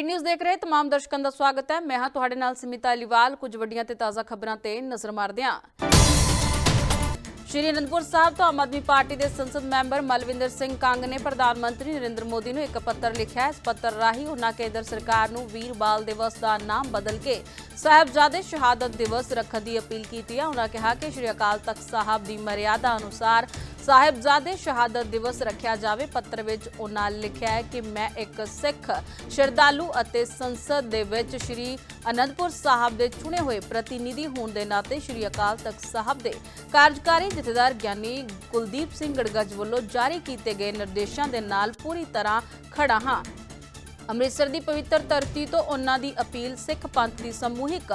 Speed news ਦੇਖ ਰਹੇ ਤਮਾਮ ਦਰਸ਼ਕਾਂ ਦਾ ਸਵਾਗਤ ਹੈ। ਮੈਂ ਹਾਂ ਤੁਹਾਡੇ ਨਾਲ ਸਮਿਤਾ ਅਲੀਵਾਲ। ਕੁਝ ਵੱਡੀਆਂ ਤੇ ਤਾਜ਼ਾ ਖਬਰਾਂ ਤੇ ਨਜ਼ਰ ਮਾਰਦੇ ਹਾਂ ਸ਼੍ਰੀ ਅਨੰਦਪੁਰ ਸਾਹਿਬ ਤੋਂ ਆਮ ਆਦਮੀ ਪਾਰਟੀ ਦੇ ਸੰਸਦ ਮੈਂਬਰ ਮਲਵਿੰਦਰ ਸਿੰਘ ਕੰਗ ਨੇ ਪ੍ਰਧਾਨ ਮੰਤਰੀ ਨਰਿੰਦਰ ਮੋਦੀ ਨੂੰ ਇੱਕ ਪੱਤਰ ਲਿਖਿਆ ਹੈ। ਇਸ ਪੱਤਰ ਰਾਹੀਂ ਉਹਨਾਂ ਕੇਂਦਰ ਸਰਕਾਰ ਨੂੰ ਵੀਰ ਬਾਲ ਦਿਵਸ ਦਾ ਨਾਮ ਬਦਲ ਕੇ ਸਾਹਿਬਜ਼ਾਦੇ ਸ਼ਹਾਦਤ ਦਿਵਸ ਰੱਖਣ ਦੀ ਅਪੀਲ ਕੀਤੀ ਹੈ। ਉਹਨਾਂ ਕਿਹਾ ਕਿ ਸ਼੍ਰੀ ਅਕਾਲ ਤਖਤ ਸਾਹਿਬ ਦੀ ਮਰਿਆਦਾ ਅਨੁਸਾਰ ਸਾਹਿਬਜ਼ਾਦੇ ਸ਼ਹਾਦਤ ਦਿਵਸ ਰੱਖਿਆ ਜਾਵੇ। ਪੱਤਰ ਵਿੱਚ ਉਹਨਾਂ ਲਿਖਿਆ ਹੈ ਕਿ ਮੈਂ ਇੱਕ ਸਿੱਖ, ਸ਼ਰਧਾਲੂ ਅਤੇ ਸੰਸਦ ਦੇ ਵਿੱਚ ਸ਼੍ਰੀ ਅਨੰਦਪੁਰ ਸਾਹਿਬ ਦੇ ਚੁਣੇ ਹੋਏ ਪ੍ਰਤੀਨਿਧੀ ਹੋਣ ਦੇ ਨਾਤੇ ਸ਼੍ਰੀ ਅਕਾਲ ਤਖਤ ਸਾਹਿਬ ਦੇ ਕਾਰਜਕਾਰੀ ਜਥੇਦਾਰ ਗਿਆਨੀ ਕੁਲਦੀਪ ਸਿੰਘ ਗੜਗੱਜ ਵੱਲੋਂ ਜਾਰੀ ਕੀਤੇ ਗਏ ਨਿਰਦੇਸ਼ਾਂ ਦੇ ਨਾਲ ਪੂਰੀ ਤਰ੍ਹਾਂ ਖੜਾ ਹਾਂ। ਅੰਮ੍ਰਿਤਸਰ ਦੀ ਪਵਿੱਤਰ ਧਰਤੀ ਤੋਂ ਉਹਨਾਂ ਦੀ ਅਪੀਲ ਸਿੱਖ ਪੰਥ ਦੀ ਸਮੂਹਿਕ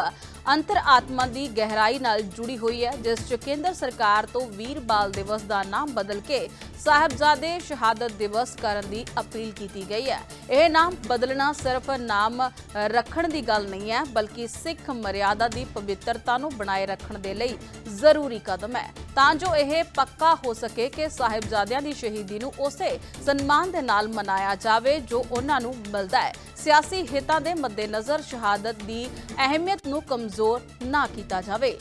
ਅੰਤਰ ਆਤਮਾ ਦੀ ਗਹਿਰਾਈ ਨਾਲ ਜੁੜੀ ਹੋਈ ਹੈ, ਜਿਸ 'ਚ ਕੇਂਦਰ ਸਰਕਾਰ ਤੋਂ ਵੀਰ ਬਾਲ ਦਿਵਸ ਦਾ ਨਾਮ ਬਦਲ ਕੇ ਸਾਹਿਬਜ਼ਾਦੇ ਸ਼ਹਾਦਤ ਦਿਵਸ ਕਰਨ ਦੀ ਅਪੀਲ ਕੀਤੀ ਗਈ ਹੈ। ਇਹ ਨਾਮ ਬਦਲਣਾ ਸਿਰਫ ਨਾਮ ਰੱਖਣ ਦੀ ਗੱਲ ਨਹੀਂ ਹੈ, ਬਲਕਿ ਸਿੱਖ ਮਰਿਆਦਾ ਦੀ ਪਵਿੱਤਰਤਾ ਨੂੰ ਬਣਾਏ ਰੱਖਣ ਦੇ ਲਈ ਜ਼ਰੂਰੀ ਕਦਮ ਹੈ। ਤਾਂ ਜੋ ਇਹ ਪੱਕਾ ਹੋ ਸਕੇ ਕਿ ਸਾਹਿਬਜ਼ਾਦਿਆਂ ਦੀ ਸ਼ਹੀਦੀ ਨੂੰ ਉਸੇ ਸਨਮਾਨ ਦੇ ਨਾਲ ਮਨਾਇਆ ਜਾਵੇ ਜੋ ਉਹਨਾਂ ਨੂੰ ਮਿਲਦਾ ਹੈ। ਸਿਆਸੀ ਹਿੱਤਾਂ ਦੇ ਮੱਦੇਨਜ਼ਰ ਸ਼ਹਾਦਤ ਦੀ ਅਹਿਮੀਅਤ ਨੂੰ ਕਮਜ਼ੋਰ ਨਾ ਕੀਤਾ ਜਾਵੇ।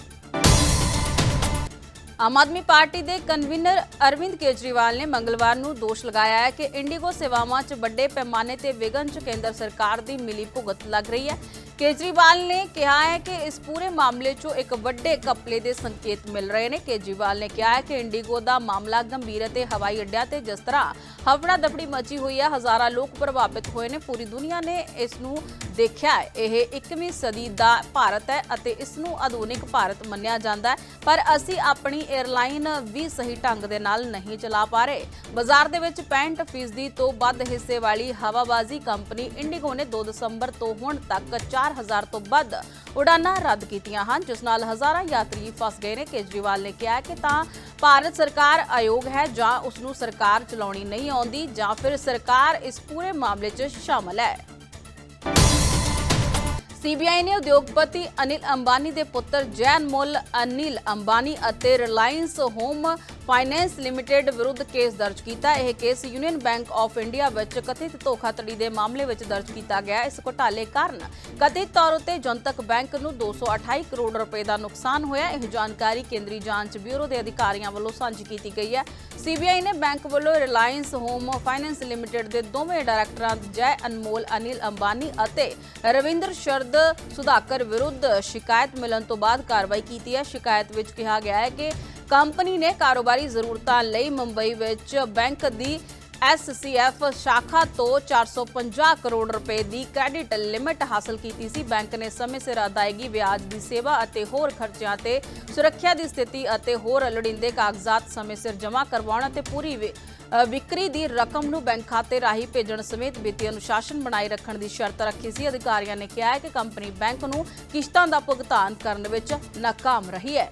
ਆਮ ਆਦਮੀ ਪਾਰਟੀ ਦੇ ਕਨਵੀਨਰ ਅਰਵਿੰਦ ਕੇਜਰੀਵਾਲ ਨੇ ਮੰਗਲਵਾਰ ਨੂੰ ਦੋਸ਼ ਲਗਾਇਆ ਹੈ ਕਿ ਇੰਡੀਗੋ ਸੇਵਾਵਾਂ 'ਚ ਵੱਡੇ ਪੈਮਾਨੇ ਤੇ ਵਿਗਨ 'ਚ ਕੇਂਦਰ ਸਰਕਾਰ ਦੀ ਮਿਲੀ ਭੁਗਤ ਲੱਗ ਰਹੀ ਹੈ। ਕੇਜਰੀਵਾਲ ਨੇ ਕਿਹਾ ਹੈ ਕਿ ਇਸ ਪੂਰੇ ਮਾਮਲੇ 'ਚੋਂ ਇੱਕ ਵੱਡੇ ਕਪਲੇ ਦੇ ਸੰਕੇਤ ਮਿਲ ਰਹੇ ਨੇ। ਕੇਜਰੀਵਾਲ ਨੇ ਕਿਹਾ ਹੈ ਕਿ ਇੰਡੀਗੋ ਦਾ ਮਾਮਲਾ ਗੰਭੀਰ ਅਤੇ ਹਵਾਈ ਅੱਡਿਆਂ ਤੇ ਜਿਸ ਤਰ੍ਹਾਂ ਹਫੜਾ ਦਫੜੀ ਮਚੀ ਹੋਈ ਹੈ, ਹਜ਼ਾਰਾਂ ਲੋਕ ਪ੍ਰਭਾਵਿਤ ਹੋਏ ਨੇ। ਪੂਰੀ ਦੁਨੀਆ ਨੇ ਇਸ ਨੂੰ ਦੇਖਿਆ ਹੈ। ਇਹ 21ਵੀਂ ਸਦੀ ਦਾ ਭਾਰਤ ਹੈ ਅਤੇ ਇਸ ਨੂੰ ਆਧੁਨਿਕ ਭਾਰਤ ਮੰਨਿਆ ਜਾਂਦਾ ਹੈ। ਪਰ ਅਸੀਂ ਆਪਣੀ 에ਅਰਲਾਈਨ ਵੀ ਸਹੀ ਢੰਗ ਦੇ ਨਾਲ ਨਹੀਂ ਚਲਾ ਪਾ ਰਹੇ। ਬਾਜ਼ਾਰ ਦੇ ਵਿੱਚ 65% ਫੀਸਦੀ ਤੋਂ ਵੱਧ ਹਿੱਸੇ ਵਾਲੀ ਹਵਾਬਾਜ਼ੀ ਕੰਪਨੀ ਇੰਡੀਗੋ ਨੇ 2 ਦਸੰਬਰ ਤੋਂ ਹੁਣ ਤੱਕ 4000 ਤੋਂ ਵੱਧ ਉਡਾਨਾਂ ਰੱਦ ਕੀਤੀਆਂ ਹਨ, ਜਿਸ ਨਾਲ ਹਜ਼ਾਰਾਂ ਯਾਤਰੀ ਫਸ ਗਏ ਨੇ। ਕੇਜਰੀਵਾਲ ਨੇ ਕਿਹਾ ਕਿ ਤਾਂ ਭਾਰਤ ਸਰਕਾਰ ਆਯੋਗ ਹੈ ਜਾਂ ਉਸ ਨੂੰ ਸਰਕਾਰ ਚਲਾਉਣੀ ਨਹੀਂ ਆਉਂਦੀ ਜਾਂ ਫਿਰ ਸਰਕਾਰ ਇਸ ਪੂਰੇ ਮਾਮਲੇ 'ਚ ਸ਼ਾਮਲ ਹੈ। ਸੀਬੀਆਈ ਨੇ ਉਦਯੋਗਪਤੀ ਅਨਿਲ ਅੰਬਾਨੀ ਦੇ ਪੁੱਤਰ ਜੈ ਅਨਮੋਲ ਅਨਿਲ ਅੰਬਾਨੀ ਅਤੇ ਰਿਲਾਇੰਸ ਹੋਮ ਫਾਈਨੈਂਸ ਲਿਮਟਿਡ ਵਿਰੁੱਧ ਕੇਸ ਦਰਜ ਕੀਤਾ। ਇਹ case Union Bank of India ਵਿੱਚ ਕਥਿਤ ਧੋਖਾਧੜੀ ਦੇ ਮਾਮਲੇ ਵਿੱਚ ਦਰਜ ਕੀਤਾ ਗਿਆ। ਇਸ ਘੁਟਾਲੇ ਕਾਰਨ ਕਥਿਤ ਤੌਰ ਉੱਤੇ ਜਨਤਕ ਬੈਂਕ ਨੂੰ 228 ਕਰੋੜ ਰੁਪਏ ਦਾ ਨੁਕਸਾਨ ਹੋਇਆ। ਇਹ ਜਾਣਕਾਰੀ ਕੇਂਦਰੀ ਜਾਂਚ ਬਿਊਰੋ ਦੇ ਅਧਿਕਾਰੀਆਂ ਵੱਲੋਂ ਸਾਂਝੀ ਕੀਤੀ ਗਈ ਹੈ। ਸੀਬੀਆਈ ਨੇ ਬੈਂਕ ਵੱਲੋਂ ਰਿਲਾਇੰਸ ਹੋਮ ਫਾਈਨੈਂਸ ਲਿਮਟਿਡ ਦੇ ਦੋਵੇਂ ਡਾਇਰੈਕਟਰਾਂ ਜੈ ਅਨਮੋਲ, ਅਨਿਲ ਅੰਬਾਨੀ ਅਤੇ ਰਵਿੰਦਰ ਸ਼ਰਦ ਸੁਧਾਕਰ ਵਿਰੁੱਧ ਸ਼ਿਕਾਇਤ ਮਿਲਣ ਤੋਂ ਬਾਅਦ ਕਾਰਵਾਈ ਕੀਤੀ ਹੈ। ਸ਼ਿਕਾਇਤ ਵਿੱਚ ਕਿਹਾ ਗਿਆ ਹੈ ਕਿ ਕੰਪਨੀ ਨੇ ਕਾਰੋਬਾਰੀ ਜ਼ਰੂਰਤਾਂ ਲਈ ਮੁੰਬਈ ਵਿੱਚ ਬੈਂਕ ਦੀ ਐਸਸੀਐਫ ਸ਼ਾਖਾ ਤੋਂ 450 ਕਰੋੜ ਰੁਪਏ ਦੀ ਕ੍ਰੈਡਿਟ ਲਿਮਿਟ ਹਾਸਲ ਕੀਤੀ ਸੀ। ਬੈਂਕ ਨੇ ਸਮੇਂ ਸਿਰ ਅਦਾਇਗੀ, ਵਿਆਜ ਦੀ ਸੇਵਾ ਅਤੇ ਹੋਰ ਖਰਚਿਆਂ ਤੇ ਸੁਰੱਖਿਆ ਦੀ ਸਥਿਤੀ ਅਤੇ ਹੋਰ ਲੋੜੀਂਦੇ ਕਾਗਜ਼ਾਤ ਸਮੇਂ ਸਿਰ ਜਮ੍ਹਾਂ ਕਰਵਾਉਣ ਅਤੇ ਪੂਰੀ ਵਿ- ਵਿਕਰੀ ਦੀ ਰਕਮ ਨੂੰ ਬੈਂਕ ਖਾਤੇ ਰਾਹੀਂ ਭੇਜਣ ਸਮੇਤ ਵਿੱਤੀ ਅਨੁਸ਼ਾਸਨ ਬਣਾਈ ਰੱਖਣ ਦੀ ਸ਼ਰਤ ਰੱਖੀ ਸੀ। ਅਧਿਕਾਰੀਆਂ ਨੇ ਕਿਹਾ ਹੈ ਕਿ ਕੰਪਨੀ ਬੈਂਕ ਨੂੰ ਕਿਸ਼ਤਾਂ ਦਾ ਭੁਗਤਾਨ ਕਰਨ ਵਿੱਚ ਨਾਕਾਮ ਰਹੀ ਹੈ।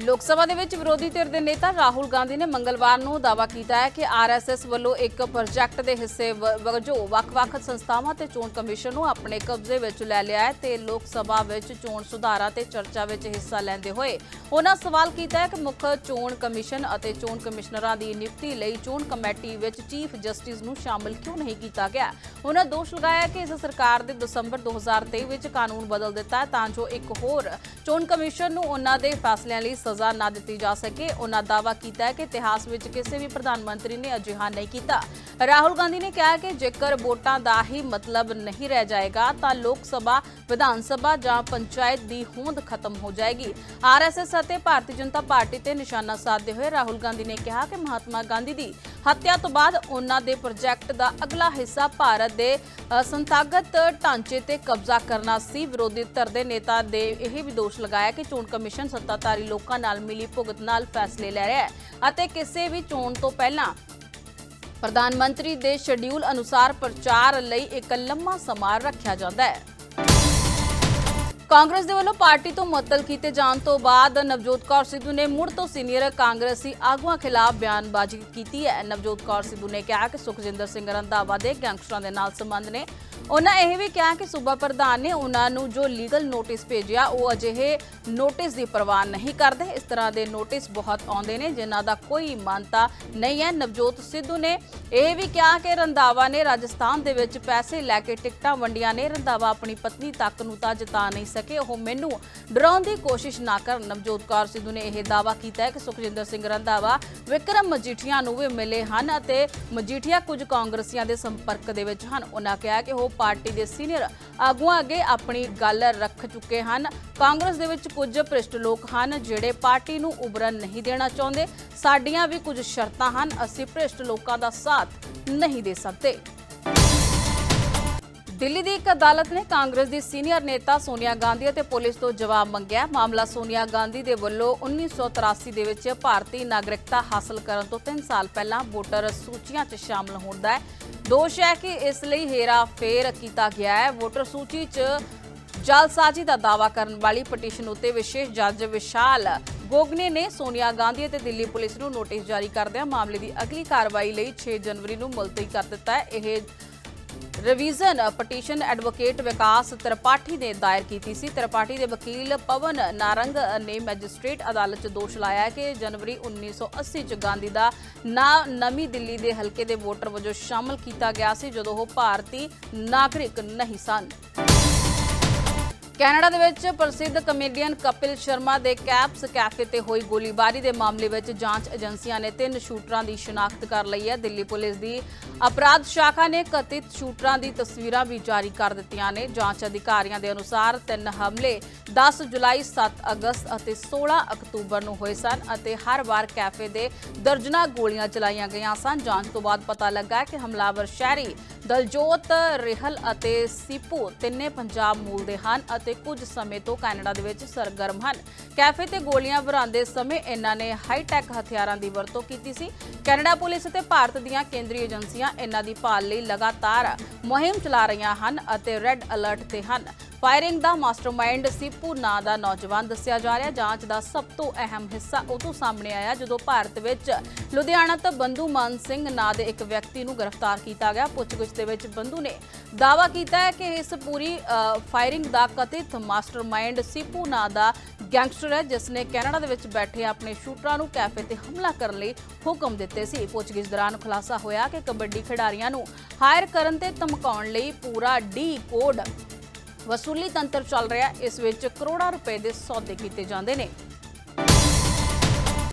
ਲੋਕ ਸਭਾ ਦੇ ਵਿੱਚ ਵਿਰੋਧੀ ਧਿਰ ਦੇ ਨੇਤਾ ਰਾਹੁਲ ਗਾਂਧੀ ਨੇ ਮੰਗਲਵਾਰ ਨੂੰ ਦਾਅਵਾ ਕੀਤਾ ਹੈ ਕਿ ਆਰਐਸਐਸ ਵੱਲੋਂ ਇੱਕ ਪ੍ਰੋਜੈਕਟ ਦੇ ਹਿੱਸੇ ਵਜੋਂ ਵੱਖ-ਵੱਖ ਸੰਸਥਾਵਾਂ ਤੇ ਚੋਣ ਕਮਿਸ਼ਨ ਨੂੰ ਆਪਣੇ ਕਬਜ਼ੇ ਵਿੱਚ ਲੈ ਲਿਆ ਹੈ ਤੇ ਲੋਕ ਸਭਾ ਵਿੱਚ ਚੋਣ ਸੁਧਾਰਾਂ ਤੇ ਚਰਚਾ ਵਿੱਚ ਹਿੱਸਾ ਲੈਂਦੇ ਹੋਏ ਉਹਨਾਂ ਸਵਾਲ ਕੀਤਾ ਹੈ ਕਿ ਮੁੱਖ ਚੋਣ ਕਮਿਸ਼ਨ ਅਤੇ ਚੋਣ ਕਮਿਸ਼ਨਰਾਂ ਦੀ ਨਿਯੁਕਤੀ ਲਈ ਚੋਣ ਕਮੇਟੀ ਵਿੱਚ ਚੀਫ ਜਸਟਿਸ ਨੂੰ ਸ਼ਾਮਲ ਕਿਉਂ ਨਹੀਂ ਕੀਤਾ ਗਿਆ? ਉਹਨਾਂ ਦੋਸ਼ ਲਗਾਇਆ ਕਿ ਇਸ ਸਰਕਾਰ ਦੇ ਦਸੰਬਰ 2023 ਵਿੱਚ ਕਾਨੂੰਨ ਬਦਲ ਦਿੱਤਾ ਤਾਂ ਜੋ ਇੱਕ ਹੋਰ ਚੋਣ ਕਮਿਸ਼ਨ ਨੂੰ ਉਹਨਾਂ ਦੇ ਫੈਸਲਿਆਂ ਲਈ ਸਜ਼ਾ ਨਾ ਦਿੱਤੀ ਜਾ ਸਕੇ। ਉਹਨਾਂ ਦਾਅਵਾ ਕੀਤਾ ਹੈ ਕਿ ਇਤਿਹਾਸ ਵਿੱਚ ਕਿਸੇ ਵੀ ਪ੍ਰਧਾਨ ਮੰਤਰੀ ਨੇ ਅਜਿਹਾ ਨਹੀਂ ਕੀਤਾ। ਰਾਹੁਲ ਗਾਂਧੀ ਨੇ ਕਿਹਾ ਕਿ ਜੇਕਰ ਵੋਟਾਂ ਦਾ ਹੀ ਮਤਲਬ ਨਹੀਂ ਰਹਿ ਜਾਏਗਾ ਤਾਂ ਲੋਕ ਸਭਾ ਵਿਧਾਨ ਸਭਾ ਜਾਂ ਪੰਚਾਇਤ ਦੀ ਹੋਂਦ ਖਤਮ ਹੋ ਜਾਏਗੀ। ਆਰਐਸਐਸ ਅਤੇ ਭਾਰਤੀ ਜਨਤਾ ਪਾਰਟੀ ਤੇ ਨਿਸ਼ਾਨਾ ਸਾਧਦੇ ਹੋਏ ਰਾਹੁਲ ਗਾਂਧੀ ਨੇ ਕਿਹਾ ਕਿ ਮਹਾਤਮਾ ਗਾਂਧੀ ਦੀ ਹੱਤਿਆ ਤੋਂ ਬਾਅਦ ਉਹਨਾਂ ਦੇ ਪ੍ਰੋਜੈਕਟ ਦਾ ਅਗਲਾ ਹਿੱਸਾ ਭਾਰਤ ਦੇ ਅ, ਸੰਥਾਗਤ ਢਾਂਚੇ ਤੇ ਕਬਜ਼ਾ ਕਰਨਾ ਸੀ। ਵਿਰੋਧੀ ਧਿਰ ਦੇ ਨੇਤਾ ਦੇ ਇਹ ਵੀ ਦੋਸ਼ ਲਗਾਇਆ ਕਿ ਚੋਣ ਕਮਿਸ਼ਨ ਸੱਤਾਧਾਰੀ ਲੋਕਾਂ ਨਾਲ ਮਿਲੀ ਭੁਗਤ ਨਾਲ ਫੈਸਲੇ ਲੈ ਰਿਹਾ ਹੈ ਅਤੇ ਕਿਸੇ ਵੀ ਚੋਣ ਤੋਂ ਪਹਿਲਾਂ ਪ੍ਰਧਾਨ ਮੰਤਰੀ ਦੇ ਸ਼ਡਿਊਲ ਅਨੁਸਾਰ ਪ੍ਰਚਾਰ ਲਈ ਇੱਕ ਲੰਮਾ ਸਮਾਂ ਰੱਖਿਆ ਜਾਂਦਾ ਹੈ। ਕਾਂਗਰਸ ਦੇ ਵੱਲੋਂ ਪਾਰਟੀ ਤੋਂ ਮੁਅੱਤਲ ਕੀਤੇ ਜਾਣ ਤੋਂ ਬਾਅਦ ਨਵਜੋਤ ਕੌਰ ਸਿੱਧੂ ਨੇ ਮੁੜ ਤੋਂ ਸੀਨੀਅਰ ਕਾਂਗਰਸੀ ਆਗੂਆਂ ਖਿਲਾਫ ਬਿਆਨਬਾਜ਼ੀ ਕੀਤੀ ਹੈ। ਨਵਜੋਤ ਕੌਰ ਸਿੱਧੂ ਨੇ ਕਿਹਾ ਕਿ ਸੁਖਜਿੰਦਰ ਸਿੰਘ ਰੰਧਾਵਾ ਦੇ ਗੈਂਗਸਟਰਾਂ ਦੇ ਨਾਲ ਸੰਬੰਧ ਨੇ ਉਹਨਾਂ ਇਹ ਵੀ ਕਿਹਾ ਕਿ ਸੂਬਾ ਪ੍ਰਧਾਨ ਨੇ ਉਹਨਾਂ ਨੂੰ ਜੋ ਲੀਗਲ ਨੋਟਿਸ ਭੇਜਿਆ, ਉਹ ਅਜਿਹੇ ਨੋਟਿਸ ਦੀ ਪਰਵਾਹ ਨਹੀਂ ਕਰਦੇ। ਇਸ ਤਰ੍ਹਾਂ ਦੇ ਨੋਟਿਸ ਬਹੁਤ ਆਉਂਦੇ ਨੇ, ਜਿਨ੍ਹਾਂ ਦਾ ਕੋਈ ਮਾਨਤਾ ਨਹੀਂ ਹੈ। ਨਵਜੋਤ ਸਿੱਧੂ ਨੇ ਇਹ ਵੀ ਕਿਹਾ ਕਿ ਰੰਧਾਵਾ ਨੇ ਰਾਜਸਥਾਨ ਦੇ ਵਿੱਚ ਪੈਸੇ ਲੈ ਕੇ ਟਿਕਟਾਂ ਵੰਡੀਆਂ ਨੇ। ਰੰਧਾਵਾ ਆਪਣੀ ਪਤਨੀ ਤੱਕ ਨੂੰ ਤਾਂ ਜਿਤਾ ਨਹੀਂ ਸਕੇ। ਉਹ ਮੈਨੂੰ ਡਰਾਉਣ ਦੀ ਕੋਸ਼ਿਸ਼ ਨਾ ਕਰਨ, ਨਵਜੋਤ ਕੌਰ ਸਿੱਧੂ ਨੇ ਇਹ ਦਾਅਵਾ ਕੀਤਾ ਹੈ ਕਿ ਸੁਖਜਿੰਦਰ ਸਿੰਘ ਰੰਧਾਵਾ ਵਿਕਰਮ ਮਜੀਠੀਆ ਨੂੰ ਵੀ ਮਿਲੇ ਹਨ ਅਤੇ ਮਜੀਠੀਆ ਕੁਝ ਕਾਂਗਰਸੀਆਂ ਦੇ ਸੰਪਰਕ ਦੇ ਵਿੱਚ ਹਨ। ਉਹਨਾਂ ਕਿਹਾ ਕਿ ਉਹ ਪਾਰਟੀ ਦੇ ਸੀਨੀਅਰ ਆਗੂਆਂ ਅੱਗੇ ਆਪਣੀ ਗੱਲ ਰੱਖ ਚੁੱਕੇ ਹਨ। ਕਾਂਗਰਸ ਦੇ ਵਿੱਚ ਕੁਝ ਭ੍ਰਿਸ਼ਟ ਲੋਕ ਹਨ ਜਿਹੜੇ ਪਾਰਟੀ ਨੂੰ ਉਭਰਨ ਨਹੀਂ ਦੇਣਾ ਚਾਹੁੰਦੇ। ਸਾਡੀਆਂ ਵੀ ਕੁਝ ਸ਼ਰਤਾਂ ਹਨ। ਅਸੀਂ ਭ੍ਰਿਸ਼ਟ ਲੋਕਾਂ ਦਾ ਸਾਥ ਨਹੀਂ ਦੇ ਸਕਦੇ। ਦਿੱਲੀ ਦੀ ਇੱਕ ਅਦਾਲਤ ਨੇ ਕਾਂਗਰਸ ਦੀ ਸੀਨੀਅਰ ਨੇਤਾ ਸੋਨੀਆ ਗਾਂਧੀ ਅਤੇ ਪੁਲਿਸ ਤੋਂ ਜਵਾਬ ਮੰਗਿਆ। ਮਾਮਲਾ ਸੋਨੀਆ ਗਾਂਧੀ ਦੇ ਵੱਲੋਂ 1983 ਦੇ ਵਿੱਚ ਭਾਰਤੀ ਨਾਗਰਿਕਤਾ ਹਾਸਲ ਕਰਨ ਤੋਂ 3 ਸਾਲ ਪਹਿਲਾਂ ਵੋਟਰ ਸੂਚੀਆਂ 'ਚ ਸ਼ਾਮਲ ਹੋਣ ਦਾ ਦੋਸ਼ ਹੈ ਕਿ ਇਸ ਲਈ ਹੇਰਾ ਫੇਰ ਕੀਤਾ ਗਿਆ ਹੈ। ਵੋਟਰ ਸੂਚੀ 'ਚ ਜਾਲਸਾਜ਼ੀ ਦਾ ਦਾਅਵਾ ਕਰਨ ਵਾਲੀ ਪਟੀਸ਼ਨ ਉੱਤੇ ਵਿਸ਼ੇਸ਼ ਜੱਜ ਵਿਸ਼ਾਲ ਗੋਗਨੇ ਨੇ ਸੋਨੀਆ ਗਾਂਧੀ ਅਤੇ ਦਿੱਲੀ ਪੁਲਿਸ ਨੂੰ ਨੋਟਿਸ ਜਾਰੀ ਕਰਦਿਆਂ ਮਾਮਲੇ ਦੀ ਅਗਲੀ ਕਾਰਵਾਈ ਲਈ 6 ਜਨਵਰੀ ਨੂੰ ਮੁਲਤਵੀ ਕਰ ਦਿੱਤਾ ਹੈ। ਇਹ revision petition advocate Vikas Tripathi ਨੇ ਦਾਇਰ ਕੀਤੀ ਸੀ ਤ੍ਰਿਪਾਠੀ ਦੇ ਵਕੀਲ ਪਵਨ ਨਾਰੰਗ ਨੇ ਮੈਜਿਸਟ੍ਰੇਟ ਅਦਾਲਤ 'ਚ ਦੋਸ਼ ਲਾਇਆ ਕਿ ਜਨਵਰੀ 1980 'ਚ ਗਾਂਧੀ ਦਾ ਨਾਂ ਨਵੀਂ ਦਿੱਲੀ ਦੇ ਹਲਕੇ ਦੇ ਵੋਟਰ ਵਜੋਂ ਸ਼ਾਮਲ ਕੀਤਾ ਗਿਆ ਸੀ ਜਦੋਂ ਉਹ ਭਾਰਤੀ ਨਾਗਰਿਕ ਨਹੀਂ ਸਨ ਕੈਨੇਡਾ ਦੇ ਵਿੱਚ ਪ੍ਰਸਿੱਧ ਕਮੇਡੀਅਨ ਕਪਿਲ ਸ਼ਰਮਾ ਦੇ ਕੈਪਸ ਕੈਫੇ ਤੇ ਹੋਈ ਗੋਲੀਬਾਰੀ ਦੇ ਮਾਮਲੇ ਵਿੱਚ ਜਾਂਚ ਏਜੰਸੀਆਂ ਨੇ ਤਿੰਨ ਸ਼ੂਟਰਾਂ ਦੀ ਸ਼ਨਾਖਤ ਕਰ ਲਈ ਹੈ। ਦਿੱਲੀ ਪੁਲਿਸ ਦੀ ਅਪਰਾਧ ਸ਼ਾਖਾ ਨੇ ਕਥਿਤ ਸ਼ੂਟਰਾਂ ਦੀ ਤਸਵੀਰਾਂ ਵੀ ਜਾਰੀ ਕਰ ਦਿੱਤੀਆਂ ਨੇ। ਜਾਂਚ ਅਧਿਕਾਰੀਆਂ ਦੇ ਅਨੁਸਾਰ ਤਿੰਨ ਹਮਲੇ 10 ਜੁਲਾਈ 7 ਅਗਸਤ ਅਤੇ 16 ਅਕਤੂਬਰ ਨੂੰ ਹੋਏ ਸਨ ਅਤੇ ਹਰ ਵਾਰ ਕੈਫੇ ਦੇ ਦਰਜਨਾਂ ਗੋਲੀਆਂ ਚਲਾਈਆਂ ਗਈਆਂ ਸਨ। ਜਾਂਚ ਤੋਂ ਬਾਅਦ ਪਤਾ ਲੱਗਾ ਕਿ ਹਮਲਾਵਰ ਸ਼ਹਿਰੀ ਦਲਜੋਤ, ਰਿਹਲ ਅਤੇ ਸੀਪੂ ਤਿੰਨੇ ਪੰਜਾਬ ਮੂਲ ਦੇ ਹਨ ਅਤੇ ਕੁਝ ਸਮੇਂ ਤੋਂ ਕੈਨੇਡਾ ਦੇ ਵਿੱਚ ਸਰਗਰਮ ਹਨ। ਕੈਫੇ ਤੇ ਗੋਲੀਆਂ ਵਰਾਂਦੇ ਸਮੇਂ ਇਹਨਾਂ ਨੇ ਹਾਈ-ਟੈਕ ਹਥਿਆਰਾਂ ਦੀ ਵਰਤੋਂ ਕੀਤੀ ਸੀ। ਕੈਨੇਡਾ ਪੁਲਿਸ ਅਤੇ ਭਾਰਤ ਦੀਆਂ ਕੇਂਦਰੀ ਏਜੰਸੀਆਂ ਇਹਨਾਂ ਦੀ ਭਾਲ ਲਈ ਲਗਾਤਾਰ ਮੁਹਿੰਮ ਚਲਾ ਰਹੀਆਂ ਹਨ ਅਤੇ ਰੈੱਡ ਅਲਰਟ ਤੇ ਹਨ। ਫਾਇਰਿੰਗ ਦਾ ਮਾਸਟਰਮਾਈਂਡ ਸਿੱਪੂ ਨਾਂ ਦਾ ਨੌਜਵਾਨ ਦੱਸਿਆ ਜਾ ਰਿਹਾ। ਜਾਂਚ ਦਾ ਸਭ ਤੋਂ ਅਹਿਮ ਹਿੱਸਾ ਉਦੋਂ ਸਾਹਮਣੇ ਆਇਆ, ਜਦੋਂ ਭਾਰਤ ਵਿੱਚ ਲੁਧਿਆਣਾ ਤੋਂ ਬੰਧੂ ਮਾਨ ਸਿੰਘ ਨਾਂ ਦੇ ਇੱਕ ਵਿਅਕਤੀ ਨੂੰ ਗ੍ਰਿਫਤਾਰ ਕੀਤਾ ਗਿਆ। ਪੁੱਛਗਿੱਛ ਦੇ ਵਿੱਚ ਬੰਧੂ ਨੇ ਦਾਅਵਾ ਕੀਤਾ ਹੈ ਕਿ ਇਸ ਪੂਰੀ ਫਾਇਰਿੰਗ ਦਾ ਕਥਿਤ ਮਾਸਟਰਮਾਈਂਡ ਸਿੱਪੂ ਨਾਂ ਦਾ ਗੈਂਗਸਟਰ ਹੈ, ਜਿਸ ਨੇ ਕੈਨੇਡਾ ਦੇ ਵਿੱਚ ਬੈਠੇ ਆਪਣੇ ਸ਼ੂਟਰਾਂ ਨੂੰ ਕੈਫੇ ਤੇ ਹਮਲਾ ਕਰਨ ਲਈ ਹੁਕਮ ਦਿੱਤੇ ਸੀ। ਪੁੱਛਗਿੱਛ ਦੌਰਾਨ ਖੁਲਾਸਾ ਹੋਇਆ ਕਿ ਕਬੱਡੀ ਖਿਡਾਰੀਆਂ ਨੂੰ ਹਾਇਰ ਕਰਨ ਤੇ ਧਮਕਾਉਣ ਲਈ ਪੂਰਾ ਡੀ ਕੋਡ ਵਸੂਲੀ ਤੰਤਰ ਚੱਲ ਰਿਹਾ ਇਸ ਵਿੱਚ ਕਰੋੜਾਂ ਰੁਪਏ ਦੇ ਸੌਦੇ ਕੀਤੇ ਜਾਂਦੇ ਨੇ।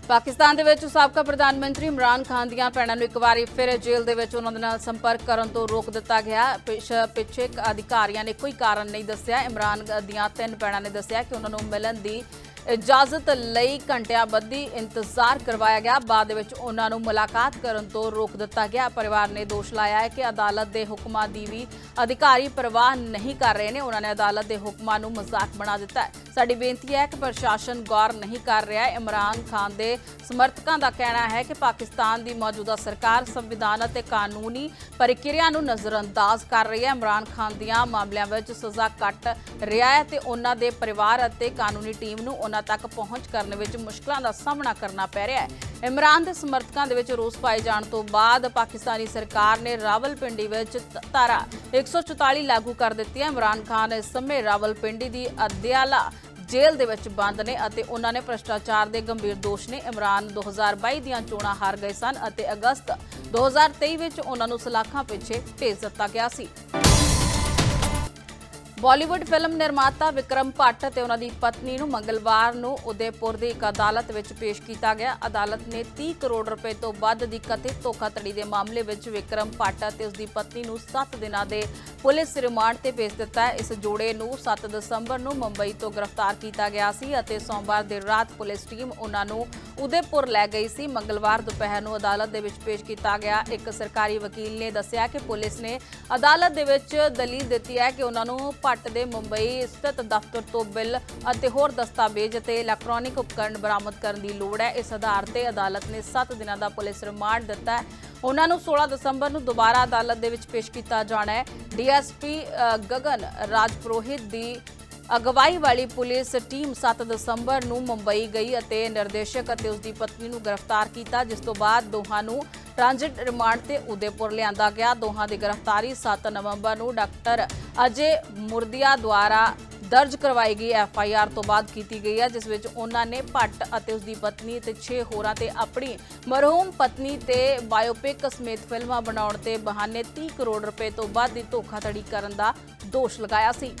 ਪਾਕਿਸਤਾਨ ਦੇ ਵਿੱਚ ਸਾਬਕਾ ਪ੍ਰਧਾਨ ਮੰਤਰੀ ਇਮਰਾਨ ਖਾਨ ਦੀਆਂ ਭੈਣਾਂ ਨੂੰ ਇੱਕ ਵਾਰੀ ਫਿਰ ਜੇਲ੍ਹ ਦੇ ਵਿੱਚ ਉਹਨਾਂ ਦੇ ਨਾਲ ਸੰਪਰਕ ਕਰਨ ਤੋਂ ਰੋਕ ਦਿੱਤਾ ਗਿਆ। ਪਿੱਛੇ ਅਧਿਕਾਰੀਆਂ ਨੇ ਕੋਈ ਕਾਰਨ ਨਹੀਂ ਦੱਸਿਆ। ਇਮਰਾਨ ਦੀਆਂ ਤਿੰਨ ਭੈਣਾਂ ਨੇ ਦੱਸਿਆ ਕਿ ਉਹਨਾਂ ਨੂੰ ਮਿਲਣ ਦੀ ਇਜਾਜ਼ਤ ਲਈ ਘੰਟਿਆਂ ਬੱਧੀ ਇੰਤਜ਼ਾਰ ਕਰਵਾਇਆ ਗਿਆ। ਬਾਅਦ ਵਿੱਚ ਉਹਨਾਂ ਨੂੰ ਮੁਲਾਕਾਤ ਕਰਨ ਤੋਂ ਰੋਕ ਦਿੱਤਾ ਗਿਆ। ਪਰਿਵਾਰ ਨੇ ਦੋਸ਼ ਲਾਇਆ ਹੈ ਕਿ ਅਦਾਲਤ ਦੇ ਹੁਕਮਾਂ ਦੀ ਵੀ ਅਧਿਕਾਰੀ ਪਰਵਾਹ ਨਹੀਂ ਕਰ ਰਹੇ ਨੇ। ਉਹਨਾਂ ਨੇ ਅਦਾਲਤ ਦੇ ਹੁਕਮਾਂ ਨੂੰ ਮਜ਼ਾਕ ਬਣਾ ਦਿੱਤਾ ਹੈ। ਸਾਡੀ ਬੇਨਤੀ ਹੈ ਕਿ ਪ੍ਰਸ਼ਾਸਨ ਗੌਰ ਨਹੀਂ ਕਰ ਰਿਹਾ ਹੈ। ਇਮਰਾਨ ਖਾਨ ਦੇ ਸਮਰਥਕਾਂ ਦਾ ਕਹਿਣਾ ਹੈ ਕਿ ਪਾਕਿਸਤਾਨ ਦੀ ਮੌਜੂਦਾ ਸਰਕਾਰ ਸੰਵਿਧਾਨ ਅਤੇ ਕਾਨੂੰਨੀ ਪ੍ਰਕਿਰਿਆ ਨੂੰ ਨਜ਼ਰਅੰਦਾਜ਼ ਕਰ ਰਹੀ ਹੈ। ਇਮਰਾਨ ਖਾਨ ਦੀਆਂ ਮਾਮਲਿਆਂ ਵਿੱਚ ਸਜ਼ਾ ਕੱਟ ਰਿਹਾ ਹੈ ਤੇ ਉਹਨਾਂ ਦੇ ਪਰਿਵਾਰ ਅਤੇ ਕਾਨੂੰਨੀ ਟੀਮ ਨੂੰ ਉਹਨਾਂ ਤੱਕ ਪਹੁੰਚ ਕਰਨ ਵਿੱਚ ਮੁਸ਼ਕਲਾਂ ਦਾ ਸਾਹਮਣਾ ਕਰਨਾ ਪੈ ਰਿਹਾ ਹੈ। ਇਮਰਾਨ ਦੇ ਸਮਰਥਕਾਂ ਦੇ ਵਿੱਚ ਰੋਸ ਪਾਏ ਜਾਣ ਤੋਂ ਬਾਅਦ ਪਾਕਿਸਤਾਨੀ ਸਰਕਾਰ ਨੇ ਰਾਵਲਪਿੰਡੀ ਵਿੱਚ ਤ- ਧਾਰਾ 144 ਲਾਗੂ ਕਰ ਦਿੱਤੀ ਹੈ। ਇਮਰਾਨ ਖਾਨ ਇਸ ਸਮੇਂ ਰਾਵਲਪਿੰਡੀ ਦੀ ਅਦਿਆਲਾ ਜੇਲ੍ਹ ਦੇ ਵਿੱਚ ਬੰਦ ਨੇ ਅਤੇ ਉਹਨਾਂ ਨੇ ਭ੍ਰਿਸ਼ਟਾਚਾਰ ਦੇ ਗੰਭੀਰ ਦੋਸ਼ ਨੇ। ਇਮਰਾਨ 2022 ਦੀਆਂ ਚੋਣਾਂ ਹਾਰ ਗਏ ਸਨ ਅਤੇ ਅਗਸਤ 2023 ਵਿੱਚ ਉਹਨਾਂ ਨੂੰ ਸਲਾਖਾਂ ਪਿੱਛੇ ਭੇਜ ਦਿੱਤਾ ਗਿਆ ਸੀ। ਬਾਲੀਵੁੱਡ ਫਿਲਮ ਨਿਰਮਾਤਾ ਵਿਕਰਮ ਭੱਟ ਅਤੇ ਉਹਨਾਂ ਦੀ ਪਤਨੀ ਨੂੰ ਮੰਗਲਵਾਰ ਨੂੰ ਉਦੈਪੁਰ ਦੀ ਇੱਕ ਅਦਾਲਤ ਵਿੱਚ ਪੇਸ਼ ਕੀਤਾ ਗਿਆ। ਅਦਾਲਤ ਨੇ 30 ਕਰੋੜ ਰੁਪਏ ਤੋਂ ਵੱਧ ਦੀ ਕਥਿਤ ਧੋਖਾਧੜੀ ਦੇ ਮਾਮਲੇ ਵਿੱਚ ਵਿਕਰਮ ਭੱਟ ਅਤੇ ਉਸ ਦੀ ਪਤਨੀ ਨੂੰ 7 ਦਿਨਾਂ ਦੇ ਪੁਲਿਸ ਰਿਮਾਂਡ ਤੇ ਭੇਜ ਦਿੱਤਾ ਹੈ। ਇਸ ਜੋੜੇ ਨੂੰ 7 ਦਸੰਬਰ ਨੂੰ ਮੁੰਬਈ ਤੋਂ ਗ੍ਰਿਫਤਾਰ ਕੀਤਾ ਗਿਆ ਸੀ ਅਤੇ ਸੋਮਵਾਰ ਦੇਰ ਰਾਤ ਪੁਲਿਸ ਟੀਮ ਉਹਨਾਂ ਨੂੰ ਉਦੈਪੁਰ ਲੈ ਗਈ ਸੀ। ਮੰਗਲਵਾਰ ਦੁਪਹਿਰ ਨੂੰ ਅਦਾਲਤ ਦੇ ਵਿੱਚ ਪੇਸ਼ ਕੀਤਾ ਗਿਆ। ਇੱਕ ਸਰਕਾਰੀ ਵਕੀਲ ਨੇ ਦੱਸਿਆ ਕਿ ਪੁਲਿਸ ਨੇ ਅਦਾਲਤ ਦੇ ਵਿੱਚ ਦਲੀਲ ਦਿੱਤੀ ਹੈ ਕਿ ਉਹਨਾਂ ਨੂੰ ਭੱਟ ਦੇ ਮੁੰਬਈ ਸਥਿਤ ਦਫ਼ਤਰ ਤੋਂ ਬਿੱਲ ਅਤੇ ਹੋਰ ਦਸਤਾਵੇਜ਼ ਅਤੇ ਇਲੈਕਟ੍ਰੋਨਿਕ ਉਪਕਰਣ ਬਰਾਮਦ ਕਰਨ ਦੀ ਲੋੜ ਹੈ। ਇਸ ਆਧਾਰ ਤੇ ਅਦਾਲਤ ਨੇ 7 ਦਿਨਾਂ ਦਾ ਪੁਲਿਸ ਰਿਮਾਂਡ ਦਿੱਤਾ ਹੈ। ਉਹਨਾਂ ਨੂੰ 16 ਦਸੰਬਰ ਨੂੰ ਦੁਬਾਰਾ ਅਦਾਲਤ ਦੇ ਵਿੱਚ ਪੇਸ਼ ਕੀਤਾ ਜਾਣਾ ਹੈ। ਡੀਐਸਪੀ ਗਗਨ ਰਾਜਪੁਰੋਹਿਤ ਦੀ ਅਗਵਾਈ ਵਾਲੀ ਪੁਲਿਸ ਟੀਮ 7 ਦਸੰਬਰ ਨੂੰ ਮੁੰਬਈ ਗਈ ਅਤੇ ਨਿਰਦੇਸ਼ਕ ਅਤੇ ਉਸ ਦੀ ਪਤਨੀ ਨੂੰ ਗ੍ਰਿਫਤਾਰ ਕੀਤਾ, ਜਿਸ ਤੋਂ ਬਾਅਦ ਦੋਹਾਂ ਨੂੰ ਟ੍ਰਾਂਜ਼ਿਟ ਰਿਮਾਂਡ ਤੇ ਉਦੈਪੁਰ ਲਿਆਂਦਾ ਗਿਆ। ਦੋਹਾਂ ਦੀ ਗ੍ਰਿਫਤਾਰੀ 7 ਨਵੰਬਰ ਨੂੰ ਡਾਕਟਰ ਅਜੇ ਮੁਰਦੀਆ ਦੁਆਰਾ ਦਰਜ ਕਰਵਾਈ ਗਈ ਐਫ ਆਈ ਆਰ ਤੋਂ ਬਾਅਦ ਕੀਤੀ ਗਈ ਹੈ, ਜਿਸ ਵਿੱਚ ਉਹਨਾਂ ਨੇ ਭੱਟ ਅਤੇ ਉਸ ਦੀ ਪਤਨੀ ਤੇ 6 ਹੋਰਾਂ ਤੇ ਆਪਣੀ ਮਰਹੂਮ ਪਤਨੀ ਤੇ ਬਾਇਓਪਿਕ ਸਮੇਤ ਫਿਲਮਾਂ ਬਣਾਉਣ ਤੇ ਬਹਾਨੇ 30 ਕਰੋੜ ਰੁਪਏ ਤੋਂ ਵੱਧ ਦੀ ਧੋਖਾਧੜੀ ਕਰਨ ਦਾ ਦੋਸ਼ ਲਗਾਇਆ ਸੀ।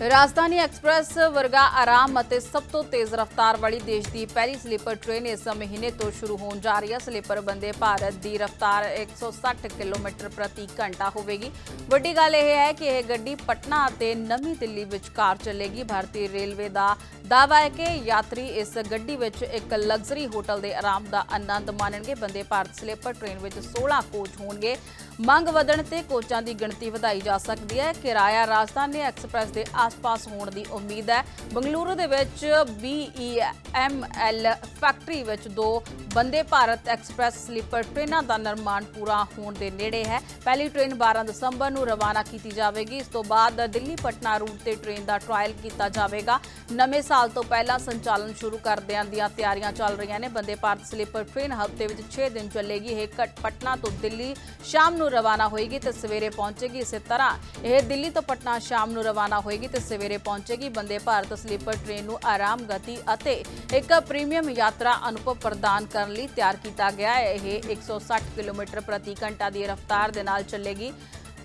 ਰਾਜਧਾਨੀ ਐਕਸਪ੍ਰੈਸ ਵਰਗਾ ਆਰਾਮ ਅਤੇ ਸਭ ਤੋਂ ਤੇਜ਼ ਰਫ਼ਤਾਰ ਵਾਲੀ ਦੇਸ਼ ਦੀ ਪਹਿਲੀ ਸਲੀਪਰ ਟ੍ਰੇਨ ਇਸ ਮਹੀਨੇ ਤੋਂ ਸ਼ੁਰੂ ਹੋਣ ਜਾ ਰਹੀ ਹੈ। ਸਲੀਪਰ ਬੰਦੇ ਭਾਰਤ ਦੀ ਰਫ਼ਤਾਰ 160 ਕਿਲੋਮੀਟਰ ਪ੍ਰਤੀ ਘੰਟਾ ਹੋਵੇਗੀ। ਵੱਡੀ ਗੱਲ ਇਹ ਹੈ ਕਿ ਇਹ ਗੱਡੀ ਪਟਨਾ ਅਤੇ ਨਵੀਂ ਦਿੱਲੀ ਵਿਚਕਾਰ ਚੱਲੇਗੀ। ਭਾਰਤੀ ਰੇਲਵੇ ਦਾ ਦਾਅਵਾ ਹੈ ਕਿ ਯਾਤਰੀ ਇਸ ਗੱਡੀ ਵਿੱਚ ਇੱਕ ਲਗਜ਼ਰੀ ਹੋਟਲ ਦੇ ਆਰਾਮ ਦਾ ਆਨੰਦ ਮਾਣਨਗੇ। ਬੰਦੇ ਭਾਰਤ ਸਲੀਪਰ ਟ੍ਰੇਨ ਵਿੱਚ 16 ਕੋਚ ਹੋਣਗੇ। ਮੰਗ ਵਧਣ ਤੇ ਕੋਚਾਂ ਦੀ ਗਿਣਤੀ ਵਧਾਈ ਜਾ ਸਕਦੀ ਹੈ। ਕਿਰਾਇਆ ਰਾਜਧਾਨੀ ਐਕਸਪ੍ਰੈਸ ਦੇ ਆਸ-ਪਾਸ ਹੋਣ ਦੀ ਉਮੀਦ ਹੈ। ਬੰਗਲੁਰੂ ਦੇ ਵਿੱਚ BEML ਫੈਕਟਰੀ ਵਿੱਚ ਦੋ ਬੰਦੇ ਭਾਰਤ ਐਕਸਪ੍ਰੈਸ ਸਲੀਪਰ ਟ੍ਰੇਨਾਂ ਦਾ ਨਿਰਮਾਣ ਪੂਰਾ ਹੋਣ ਦੇ ਨੇੜੇ ਹੈ। ਪਹਿਲੀ ਟ੍ਰੇਨ 12 ਦਸੰਬਰ ਨੂੰ ਰਵਾਨਾ ਕੀਤੀ ਜਾਵੇਗੀ। ਇਸ ਤੋਂ ਬਾਅਦ ਦਿੱਲੀ ਪਟਨਾ ਰੂਟ ਤੇ ਟ੍ਰੇਨ ਦਾ ਟ੍ਰਾਇਲ ਕੀਤਾ ਜਾਵੇਗਾ। ਨਵੇਂ ਸਾਲ ਤੋਂ ਪਹਿਲਾਂ ਸੰਚਾਲਨ ਸ਼ੁਰੂ ਕਰ ਕਰਦਿਆਂ ਦੀਆਂ ਤਿਆਰੀਆਂ ਚੱਲ ਰਹੀਆਂ ਨੇ। ਬੰਦੇ ਭਾਰਤ ਸਲੀਪਰ ਟ੍ਰੇਨ ਹਫ਼ਤੇ ਵਿੱਚ 6 ਦਿਨ ਚੱਲੇਗੀ। ਇਹ ਘਟ ਪਟਨਾ ਤੋਂ ਦਿੱਲੀ ਸ਼ਾਮ ਨੂੰ ਰਵਾਨਾ ਹੋਏਗੀ ਤੇ ਸਵੇਰੇ ਪਹੁੰਚੇਗੀ ਇਸੇ ਤਰ੍ਹਾਂ। ਇਹ ਦਿੱਲੀ ਤੋਂ ਪਟਨਾ ਸ਼ਾਮ ਨੂੰ ਰਵਾਨਾ ਹੋਏਗੀ ਤੇ ਸਵੇਰੇ ਪਹੁੰਚੇਗੀ ਬੰਦੇ ਭਾਰਤ ਸਲੀਪਰ ਟ੍ਰੇਨ ਨੂੰ ਆਰਾਮ, ਗਤੀ ਅਤੇ ਇੱਕ ਪ੍ਰੀਮੀਅਮ ਯਾਤਰਾ ਅਨੁਭਵ ਪ੍ਰਦਾਨ ਕਰਨ ਲਈ ਤਿਆਰ ਕੀਤਾ ਗਿਆ ਹੈ। ਇਹ 160 ਕਿਲੋਮੀਟਰ ਪ੍ਰਤੀ ਘੰਟਾ ਦੀ ਰਫ਼ਤਾਰ ਦੇ ਨਾਲ ਚੱਲੇਗੀ।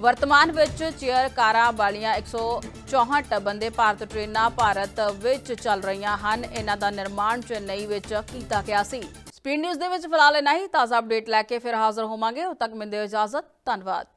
ਵਰਤਮਾਨ ਵਿੱਚ ਚੇਅਰ ਕਾਰਾਂ ਵਾਲੀਆਂ 164 ਬੰਦੇ ਭਾਰਤ ਟ੍ਰੇਨਾਂ ਭਾਰਤ ਵਿੱਚ ਚੱਲ ਰਹੀਆਂ ਹਨ। ਇਹਨਾਂ ਦਾ ਨਿਰਮਾਣ ਚੇਨਈ ਵਿੱਚ ਕੀਤਾ ਗਿਆ ਸੀ। ਸਪੀਡ ਨਿਊਜ਼ ਦੇ ਵਿੱਚ ਫਿਲਹਾਲ ਇਨਾ ਹੀ। ਤਾਜ਼ਾ ਅਪਡੇਟ ਲੈ ਕੇ ਫਿਰ ਹਾਜ਼ਰ ਹੋਵਾਂਗੇ। ਉਦ ਤੱਕ ਮਿਲਦੇ ਹੋ ਇਜਾਜ਼ਤ। ਧੰਨਵਾਦ।